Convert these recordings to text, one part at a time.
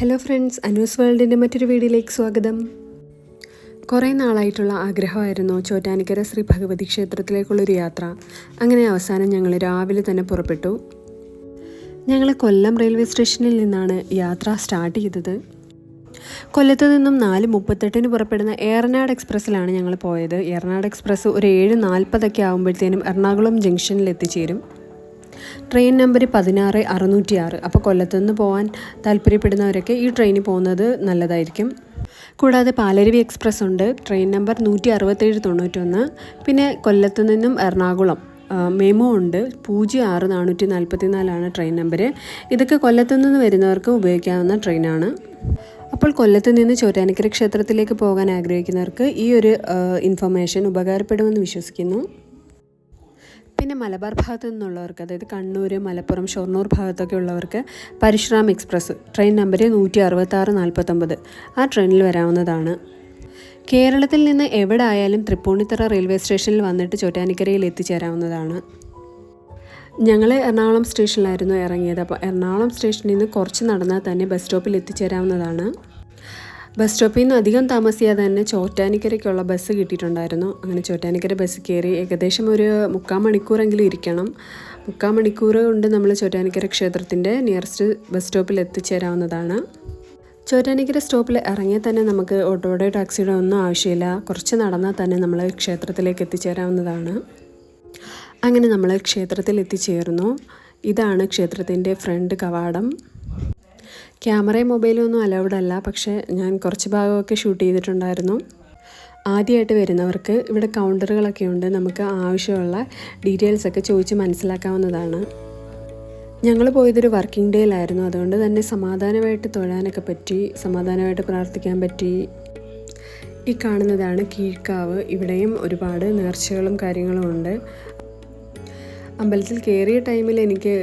Hello friends Anu's വേൾഡിന്റെ മറ്റൊരു വീഡിയോയിലേക്ക് സ്വാഗതം. കുറേ നാളായിട്ടുള്ള ആഗ്രഹമായിരുന്നു ചോറ്റാനിക്കര ശ്രീ ഭഗവതി ക്ഷേത്രത്തിലേക്കുള്ളൊരു യാത്ര. അങ്ങനെ അവസാനം ഞങ്ങൾ രാവിലെ തന്നെ പുറപ്പെട്ടു. ഞങ്ങൾ കൊല്ലം റെയിൽവേ സ്റ്റേഷനിൽ നിന്നാണ് യാത്ര സ്റ്റാർട്ട് ചെയ്തത്. കൊല്ലത്ത് നിന്നും നാല് മുപ്പത്തെട്ടിന് പുറപ്പെടുന്ന ഏറനാട് എക്സ്പ്രസ്സിലാണ് ഞങ്ങൾ പോയത്. ഏറനാട് എക്സ്പ്രസ് ഒരു ഏഴ് നാൽപ്പതൊക്കെ ആകുമ്പോഴത്തേനും എറണാകുളം ജംഗ്ഷനിൽ എത്തിച്ചേരും. ട്രെയിൻ നമ്പർ പതിനാറ് അറുന്നൂറ്റി ആറ് അപ്പോൾ കൊല്ലത്തുനിന്ന് പോകാൻ താല്പര്യപ്പെടുന്നവരൊക്കെ ഈ ട്രെയിനിൽ പോകുന്നത് നല്ലതായിരിക്കും. കൂടാതെ പാലരുവി എക്സ്പ്രസ് ഉണ്ട്. ട്രെയിൻ നമ്പർ നൂറ്റി അറുപത്തേഴ് തൊണ്ണൂറ്റൊന്ന്. പിന്നെ കൊല്ലത്തു നിന്നും എറണാകുളം മെമോ ഉണ്ട്. പൂജ്യം ആറ് നാനൂറ്റി നാൽപ്പത്തി നാലാണ് ട്രെയിൻ നമ്പർ. ഇതൊക്കെ കൊല്ലത്തു നിന്ന് വരുന്നവർക്ക് ഉപയോഗിക്കാവുന്ന ട്രെയിനാണ്. അപ്പോൾ കൊല്ലത്ത് നിന്ന് ചോറ്റാനിക്കര ക്ഷേത്രത്തിലേക്ക് പോകാൻ ആഗ്രഹിക്കുന്നവർക്ക് ഈ ഒരു ഇൻഫർമേഷൻ ഉപകാരപ്പെടുമെന്ന് വിശ്വസിക്കുന്നു. പിന്നെ മലബാർ ഭാഗത്തു നിന്നുള്ളവർക്ക് അതായത് കണ്ണൂർ മലപ്പുറം ഷൊർണൂർ ഭാഗത്തൊക്കെ ഉള്ളവർക്ക് പരശുറാം എക്സ്പ്രസ് ട്രെയിൻ നമ്പർ നൂറ്റി അറുപത്താറ് നാൽപ്പത്തൊമ്പത് ആ ട്രെയിനിൽ വരാവുന്നതാണ്. കേരളത്തിൽ നിന്ന് എവിടെ ആയാലും തൃപ്പൂണിത്തറ റെയിൽവേ സ്റ്റേഷനിൽ വന്നിട്ട് ചോറ്റാനിക്കരയിൽ എത്തിച്ചേരാവുന്നതാണ്. ഞങ്ങൾ എറണാകുളം സ്റ്റേഷനിലായിരുന്നു ഇറങ്ങിയത്. അപ്പോൾ എറണാകുളം സ്റ്റേഷനിൽ നിന്ന് കുറച്ച് നടന്നാൽ തന്നെ ബസ് സ്റ്റോപ്പിൽ എത്തിച്ചേരാവുന്നതാണ്. ബസ് സ്റ്റോപ്പിൽ നിന്ന് അധികം താമസിയാതെ തന്നെ ചോറ്റാനിക്കരയ്ക്കുള്ള ബസ് കിട്ടിയിട്ടുണ്ടായിരുന്നു. അങ്ങനെ ചോറ്റാനിക്കര ബസ് കയറി ഏകദേശം ഒരു മുക്കാൽ മണിക്കൂറെങ്കിലും ഇരിക്കണം. മുക്കാൽ മണിക്കൂർ കൊണ്ട് നമ്മൾ ചോറ്റാനിക്കര ക്ഷേത്രത്തിന്റെ നിയറസ്റ്റ് ബസ് സ്റ്റോപ്പിൽ എത്തിച്ചേരാവുന്നതാണ്. ചോറ്റാനിക്കര സ്റ്റോപ്പിൽ ഇറങ്ങിയാൽ തന്നെ നമുക്ക് ഓട്ടോയുടെ ടാക്സിയുടെ ഒന്നും ആവശ്യമില്ല. കുറച്ച് നടന്നാൽ തന്നെ നമ്മൾ ക്ഷേത്രത്തിലേക്ക് എത്തിച്ചേരാവുന്നതാണ്. അങ്ങനെ നമ്മൾ ക്ഷേത്രത്തിൽ എത്തിച്ചേർന്നു ഇതാണ് ക്ഷേത്രത്തിന്റെ ഫ്രണ്ട് കവാടം. ക്യാമറയും മൊബൈലും ഒന്നും അലൗഡ് അല്ല. പക്ഷേ ഞാൻ കുറച്ച് ഭാഗമൊക്കെ ഷൂട്ട് ചെയ്തിട്ടുണ്ടായിരുന്നു. ആദ്യമായിട്ട് വരുന്നവർക്ക് ഇവിടെ കൗണ്ടറുകളൊക്കെ ഉണ്ട്. നമുക്ക് ആവശ്യമുള്ള ഡീറ്റെയിൽസ് ഒക്കെ ചോദിച്ച് മനസ്സിലാക്കാവുന്നതാണ്. ഞങ്ങൾ പോയതൊരു വർക്കിംഗ് ഡേയിലായിരുന്നു അതുകൊണ്ട് തന്നെ സമാധാനമായിട്ട് തൊഴാനൊക്കെ പറ്റി സമാധാനമായിട്ട് പ്രാർത്ഥിക്കാൻ പറ്റി. ഈ കാണുന്നതാണ് കീഴ്ക്കാവ്. ഇവിടെയും ഒരുപാട് നേർച്ചകളും കാര്യങ്ങളും ഉണ്ട്. അമ്പലത്തിൽ കയറിയ ടൈമിൽ എനിക്ക്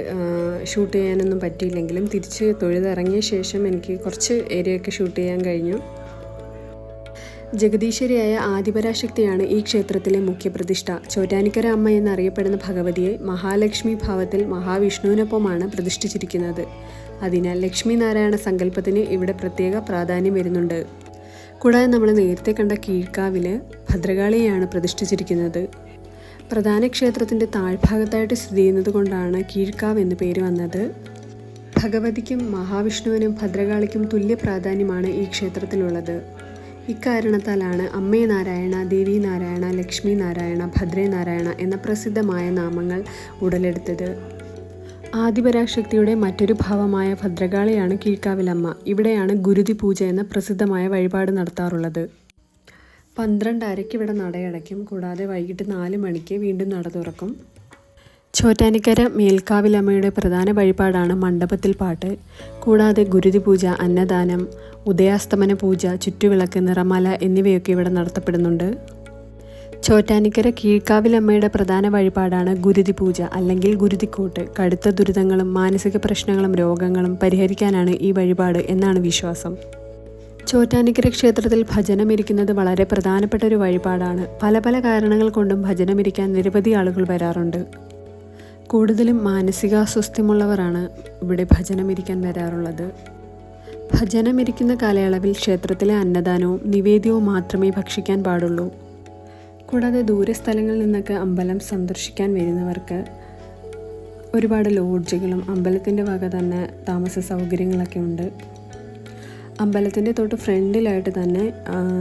ഷൂട്ട് ചെയ്യാനൊന്നും പറ്റിയില്ലെങ്കിലും തിരിച്ച് തൊഴുതിറങ്ങിയ ശേഷം എനിക്ക് കുറച്ച് ഏരിയയൊക്കെ ഷൂട്ട് ചെയ്യാൻ കഴിഞ്ഞു. ജഗദീശ്വരിയായ ആദിപരാശക്തിയാണ് ഈ ക്ഷേത്രത്തിലെ മുഖ്യപ്രതിഷ്ഠ ചോറ്റാനിക്കര അമ്മ എന്നറിയപ്പെടുന്ന ഭഗവതിയെ മഹാലക്ഷ്മി ഭാവത്തിൽ മഹാവിഷ്ണുവിനൊപ്പമാണ് പ്രതിഷ്ഠിച്ചിരിക്കുന്നത്. അതിനാൽ ലക്ഷ്മി നാരായണ സങ്കല്പത്തിന് ഇവിടെ പ്രത്യേക പ്രാധാന്യം വരുന്നുണ്ട്. കൂടാതെ നമ്മൾ നേരത്തെ കണ്ട കീഴ്ക്കാവിൽ ഭദ്രകാളിയെയാണ് പ്രതിഷ്ഠിച്ചിരിക്കുന്നത്. പ്രധാന ക്ഷേത്രത്തിന്റെ താഴ്ഭാഗത്തായിട്ട് സ്ഥിതി ചെയ്യുന്നത് കൊണ്ടാണ് കീഴ്ക്കാവ് എന്ന് പേര് വന്നത്. ഭഗവതിക്കും മഹാവിഷ്ണുവിനും ഭദ്രകാളിക്കും തുല്യ പ്രാധാന്യമാണ് ഈ ക്ഷേത്രത്തിലുള്ളത്. ഇക്കാരണത്താലാണ് അമ്മേ നാരായണ ദേവി നാരായണ ലക്ഷ്മി നാരായണ ഭദ്രേ നാരായണ എന്ന പ്രസിദ്ധമായ നാമങ്ങൾ ഉടലെടുത്തത്. ആദിപരാശക്തിയുടെ മറ്റൊരു ഭാവമായ ഭദ്രകാളിയാണ് കീഴ്ക്കാവിലമ്മ. ഇവിടെയാണ് ഗുരുതി പൂജ എന്ന പ്രസിദ്ധമായ വഴിപാട് നടത്താറുള്ളത്. പന്ത്രണ്ടരയ്ക്ക് ഇവിടെ നടയടയ്ക്കും. കൂടാതെ വൈകിട്ട് നാല് മണിക്ക് വീണ്ടും നട തുറക്കും. ചോറ്റാനിക്കര മേൽക്കാവിലമ്മയുടെ പ്രധാന വഴിപാടാണ് മണ്ഡപത്തിൽ പാട്ട്. കൂടാതെ ഗുരുതി പൂജ അന്നദാനം ഉദയാസ്തമന പൂജ ചുറ്റുവിളക്ക് നിറമാല എന്നിവയൊക്കെ ഇവിടെ നടത്തപ്പെടുന്നുണ്ട്. ചോറ്റാനിക്കര കീഴ്ക്കാവിലമ്മയുടെ പ്രധാന വഴിപാടാണ് ഗുരുതി പൂജ അല്ലെങ്കിൽ ഗുരുതിക്കൂട്ട്. കടുത്ത ദുരിതങ്ങളും മാനസിക പ്രശ്നങ്ങളും രോഗങ്ങളും പരിഹരിക്കാനാണ് ഈ വഴിപാട് എന്നാണ് വിശ്വാസം. ചോറ്റാനിക്കര ക്ഷേത്രത്തിൽ ഭജനമിരിക്കുന്നത് വളരെ പ്രധാനപ്പെട്ട ഒരു വഴിപാടാണ്. പല പല കാരണങ്ങൾ കൊണ്ടും ഭജനമിരിക്കാൻ നിരവധി ആളുകൾ വരാറുണ്ട്. കൂടുതലും മാനസികാസ്വസ്ഥ്യമുള്ളവരാണ് ഇവിടെ ഭജനമിരിക്കാൻ വരാറുള്ളത്. ഭജനമിരിക്കുന്ന കാലയളവിൽ ക്ഷേത്രത്തിലെ അന്നദാനവും നിവേദ്യവും മാത്രമേ ഭക്ഷിക്കാൻ പാടുള്ളൂ. കൂടാതെ ദൂരസ്ഥലങ്ങളിൽ നിന്നൊക്കെ അമ്പലം സന്ദർശിക്കാൻ വരുന്നവർക്ക് ഒരുപാട് ലോഡ്ജുകളും അമ്പലത്തിന്റെ വക തന്നെ താമസ സൗകര്യങ്ങളൊക്കെ ഉണ്ട്. അമ്പലത്തിന്റെ തൊട്ട് ഫ്രണ്ടിലായിട്ട് തന്നെ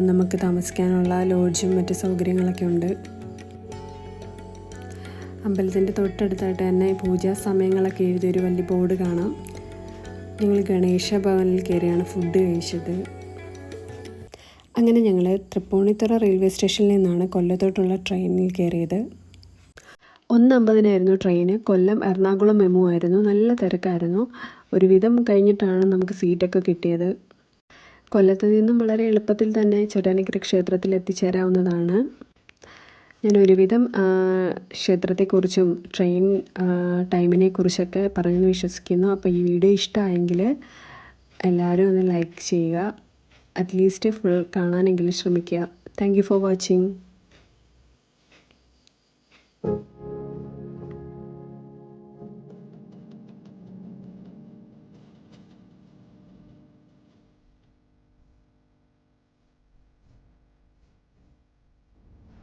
നമുക്ക് താമസിക്കാനുള്ള ലോഡ്ജും മറ്റ് സൗകര്യങ്ങളൊക്കെ ഉണ്ട്. അമ്പലത്തിന്റെ തൊട്ടടുത്തായിട്ട് തന്നെ പൂജാ സമയങ്ങളൊക്കെ എഴുതിയൊരു വലിയ ബോർഡ് കാണാം. ഞങ്ങൾ ഗണേശ ഭവനിൽ കയറിയാണ് ഫുഡ് കഴിച്ചത്. അങ്ങനെ ഞങ്ങൾ തൃപ്പൂണിത്തുറ റെയിൽവേ സ്റ്റേഷനിൽ നിന്നാണ് കൊല്ലത്തോട്ടുള്ള ട്രെയിനിൽ കയറിയത്. ഒന്നമ്പതിനായിരുന്നു ട്രെയിന് കൊല്ലം എറണാകുളം മെമു ആയിരുന്നു. നല്ല തിരക്കായിരുന്നു. ഒരുവിധം കഴിഞ്ഞിട്ടാണ് നമുക്ക് സീറ്റൊക്കെ കിട്ടിയത്. കൊല്ലത്ത് നിന്നും വളരെ എളുപ്പത്തിൽ തന്നെ ചോറ്റാനിക്കര ക്ഷേത്രത്തിൽ എത്തിച്ചേരാവുന്നതാണ്. ഞാൻ ഒരുവിധം ക്ഷേത്രത്തെക്കുറിച്ചും ട്രെയിൻ ടൈമിനെക്കുറിച്ചൊക്കെ ടൈമിനെ കുറിച്ചൊക്കെ പറഞ്ഞ് വിശ്വസിക്കുന്നു. അപ്പോൾ ഈ വീഡിയോ ഇഷ്ടമായെങ്കിൽ എല്ലാവരും ഒന്ന് ലൈക്ക് ചെയ്യുക. അറ്റ്ലീസ്റ്റ് ഫുൾ കാണാനെങ്കിലും ശ്രമിക്കുക. Thank for watching.